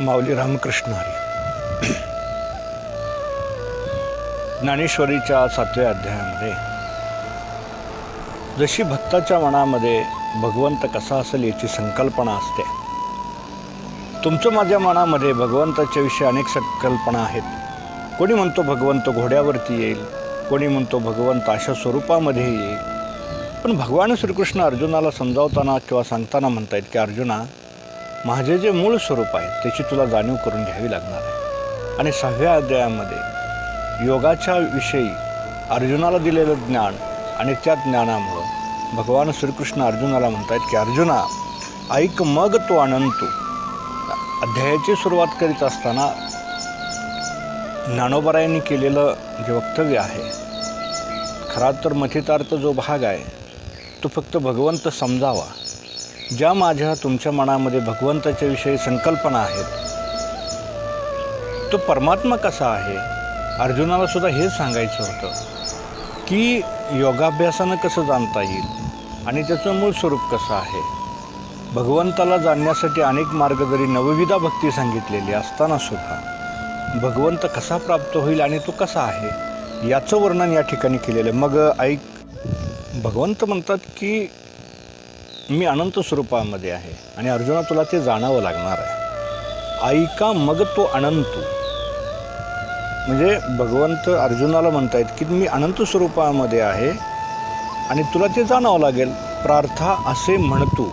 माऊली रामकृष्ण हरी. ज्ञानेश्वरीच्या सातव्या अध्यायामध्ये जशी भक्ताच्या मनामध्ये भगवंत कसा असेल याची संकल्पना असते तुमचं माझ्या मनामध्ये भगवंताच्या विषयी अनेक संकल्पना आहेत. कोणी म्हणतो भगवंत घोड्यावरती येईल कोणी म्हणतो भगवंत अशा स्वरूपामध्ये येईल. पण भगवान श्रीकृष्ण अर्जुनाला समजावताना किंवा सांगताना म्हणतायत की अर्जुना माझे जे मूळ स्वरूप आहे त्याची तुला जाणीव करून घ्यावी लागणार आहे. आणि सहाव्या अध्यायामध्ये योगाच्या विषयी अर्जुनाला दिलेलं ज्ञान आणि त्या ज्ञानामुळं भगवान श्रीकृष्ण अर्जुनाला म्हणतात की अर्जुना ऐक मग तो अनंतू. अध्यायाची सुरुवात करीत असताना ज्ञानोबरायांनी केलेलं जे वक्तव्य आहे खरा तर मथितार्थ जो भाग आहे तो फक्त भगवंत समजावा. ज्या माझ्या तुमच्या मनामध्ये भगवंताच्या विषयी संकल्पना आहेत तो परमात्मा कसा आहे? अर्जुनाला सुद्धा हेच सांगायचं होतं की योगाभ्यासानं कसं जाणता येईल आणि त्याचं मूळ स्वरूप कसं आहे? भगवंताला जाणण्यासाठी अनेक मार्ग जरी नवविधा भक्ती सांगितलेली असताना सुद्धा भगवंत कसा प्राप्त होईल आणि तो कसा आहे याचं वर्णन या ठिकाणी केलेलं आहे. मग ऐक भगवंत म्हणतात की मी अनंत स्वरूपामध्ये आहे आणि अर्जुना तुला ते जाणावं लागणार आहे. ऐका मग तो अनंत. म्हणजे भगवंत अर्जुनाला म्हणतायत की मी अनंत स्वरूपामध्ये आहे आणि तुला ते जाणावं लागेल. प्रार्था असे म्हणतो.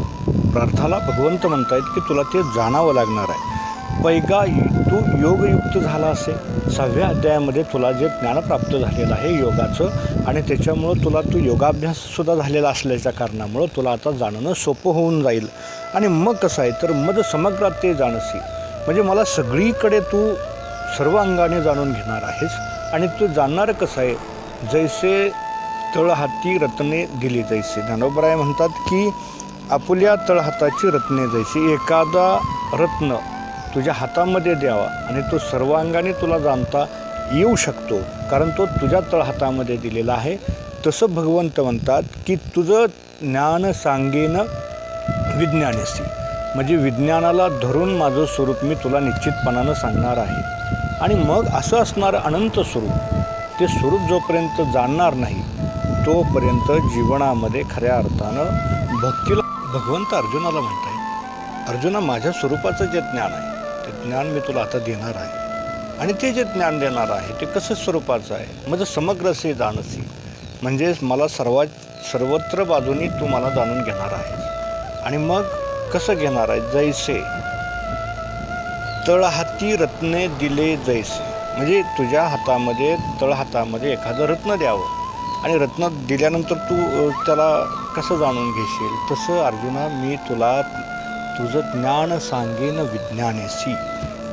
प्रार्थाला भगवंत म्हणतायत की तुला ते जाणावं लागणार आहे. पैगा तू योगयुक्त झाला असेल. सहाव्या अध्यायामध्ये तुला जे ज्ञान प्राप्त झालेलं आहे योगाचं आणि त्याच्यामुळं तुला तू योगाभ्याससुद्धा झालेला असल्याच्या कारणामुळं तुला आता जाणणं सोपं होऊन जाईल. आणि मग कसं आहे तर मग समग्रात ते जाणसी. म्हणजे मला सगळीकडे तू सर्व अंगाने जाणून घेणार आहेस. आणि तू जाणणारं कसं आहे जैसे तळहाती रत्ने दिली जैसे. ज्ञानोबराय म्हणतात की आपुल्या तळहाताची रत्ने जैसे. एखादा रत्न तुझ्या हातामध्ये द्यावा आणि तो सर्व अंगाने तुला जाणता येऊ शकतो कारण तो तुझ्या तळहातामध्ये दिलेला आहे. तसं भगवंत म्हणतात की तुझं ज्ञान सांगेन विज्ञानेसी. म्हणजे विज्ञानाला धरून माझं स्वरूप मी तुला निश्चितपणानं सांगणार आहे. आणि मग असं असणारं अनंत स्वरूप. ते स्वरूप जोपर्यंत जाणणार नाही तोपर्यंत जीवनामध्ये खऱ्या अर्थानं भक्तीला भगवंत अर्जुनाला म्हणताय. अर्जुना माझ्या स्वरूपाचं जे ज्ञान आहे ते ज्ञान मी तुला आता देणार आहे. आणि ते जे ज्ञान देणार आहे ते कसं स्वरूपाचं आहे? म्हणजे समग्रसे जाणसी म्हणजेच मला सर्वात सर्वत्र बाजूनी तू मला जाणून घेणार आहे आणि मग कसं घेणार आहे जैसे. तळहाती रत्ने दिले जैसे. म्हणजे तुझ्या हातामध्ये तळहातामध्ये एखादं रत्न द्यावं. आणि रत्न दिल्यानंतर तू त्याला कसं जाणून घेशील? तसं अर्जुना मी तुला तुझं ज्ञान सांगेन विज्ञानेसी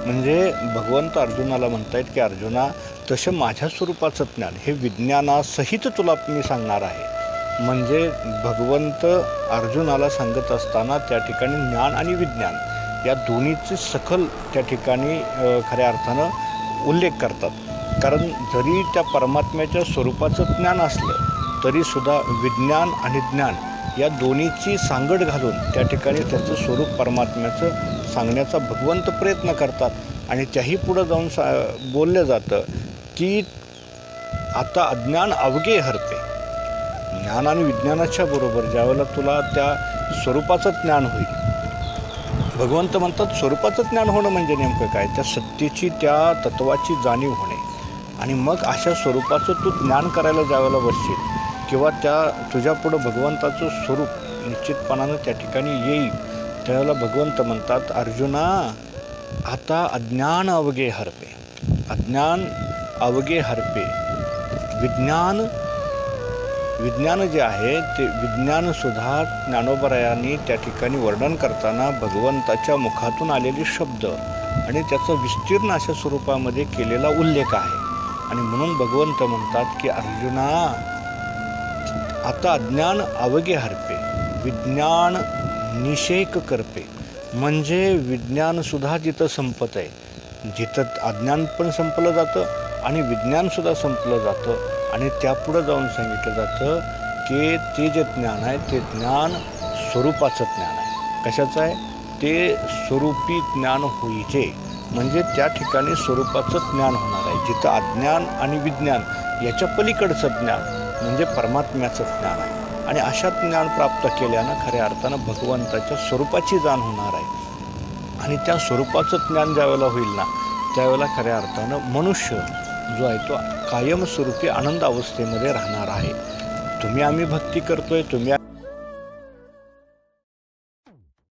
म्हणजे भगवंत अर्जुनाला म्हणतायत की अर्जुना तसं माझ्या स्वरूपाचं ज्ञान हे विज्ञानासहित तुला मी सांगणार आहे. म्हणजे भगवंत अर्जुनाला सांगत असताना त्या ठिकाणी ज्ञान आणि विज्ञान या दोन्हीचे सखल त्या ठिकाणी खऱ्या अर्थानं उल्लेख करतात. कारण जरी त्या परमात्म्याच्या स्वरूपाचं ज्ञान असलं तरीसुद्धा विज्ञान आणि ज्ञान या दोन्हीची सांगड घालून त्या ठिकाणी त्याचं स्वरूप परमात्म्याचं सांगण्याचा भगवंत प्रयत्न करतात आणि त्याही पुढं जाऊन सा बोललं जातं की आता अज्ञान अवघे हरते. ज्ञान आणि विज्ञानाच्या बरोबर ज्यावेळेला तुला त्या स्वरूपाचं ज्ञान होईल. भगवंत म्हणतात स्वरूपाचं ज्ञान होणं म्हणजे नेमकं काय? त्या सत्तेची त्या तत्वाची जाणीव होणे. आणि मग अशा स्वरूपाचं तू ज्ञान करायला ज्यावेळेला बसशील किंवा त्या तुझ्यापुढं भगवंताचं स्वरूप निश्चितपणानं त्या ठिकाणी येईल त्यावेळेला भगवंत म्हणतात अर्जुना आता अज्ञान अवघे हरपे. अज्ञान अवघे हरपे. विज्ञान विज्ञान जे आहे ते विज्ञानसुद्धा ज्ञानोबरायांनी त्या ठिकाणी वर्णन करताना भगवंताच्या मुखातून आलेले शब्द आणि त्याचं विस्तीर्ण अशा स्वरूपामध्ये केलेला उल्लेख आहे. आणि म्हणून भगवंत म्हणतात की अर्जुना आता अज्ञान अवघे हरपे. विज्ञान निषेक करपे म्हणजे विज्ञानसुद्धा जिथं संपत आहे जिथं अज्ञान पण संपलं जातं आणि विज्ञानसुद्धा संपलं जातं. आणि त्यापुढं जाऊन सांगितलं जातं की ते जे ज्ञान आहे ते ज्ञान स्वरूपाचं ज्ञान आहे. कशाचं आहे? ते स्वरूपी ज्ञान होईचे. म्हणजे त्या ठिकाणी स्वरूपाचं ज्ञान होणार आहे. जिथं अज्ञान आणि विज्ञान याच्या पलीकडचं ज्ञान म्हणजे परमात्म्याचं ज्ञान आहे. आणि अशा ज्ञान प्राप्त केल्यानं खऱ्या अर्थानं भगवंताच्या स्वरूपाची जाण होणार आहे. आणि त्या स्वरूपाचं ज्ञान ज्यावेळेला होईल ना त्यावेळेला खऱ्या अर्थानं मनुष्य जो आहे तो कायमस्वरूपी आनंद अवस्थेमध्ये राहणार आहे. तुम्ही आम्ही भक्ती करतोय तुम्ही